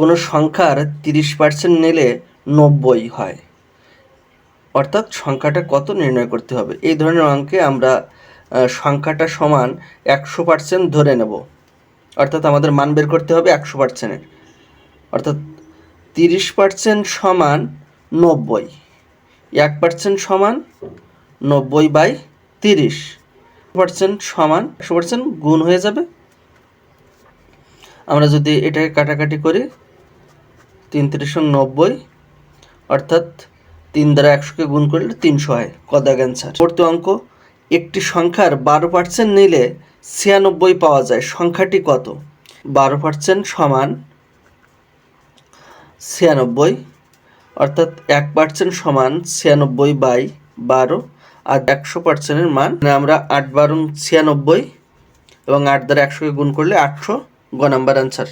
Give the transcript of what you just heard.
কোনো সংখ্যার তিরিশ পার্সেন্ট নিলে নব্বই হয়। অর্থাৎ সংখ্যাটা কত নির্ণয় করতে হবে? এই ধরনের অঙ্কে আমরা সংখ্যাটা সমান একশো পার্সেন্ট ধরে নেব। অর্থাৎ আমাদের মান বের করতে হবে একশো পার্সেন্টের অর্থাৎ তিরিশ পার্সেন্ট সমান নব্বই। এক পার্সেন্ট সমান নব্বই বাই তিরিশ। পার্সেন্ট সমান একশো পার্সেন্ট গুণ হয়ে যাবে। আমরা যদি এটাকে কাটাকাটি করি তিন তিরিশ নব্বই অর্থাৎ তিন দ্বারা একশোকে গুণ করলে তিনশো হয়, কদাগ অ্যান্সার পড়তে অঙ্ক, একটি সংখ্যার বারো পার্সেন্ট নিলে ছিয়ানব্বই পাওয়া যায়, সংখ্যাটি কত? বারো পার্সেন্ট সমান ছিয়ানব্বই, অর্থাৎ এক পার্সেন্ট সমান ছিয়ানব্বই বাই বারো, আর একশো পার্সেন্টের মান মানে আমরা আট বারো ছিয়ানব্বই এবং আট দ্বারা একশোকে গুণ করলে আটশো, গ নাম্বার অ্যান্সার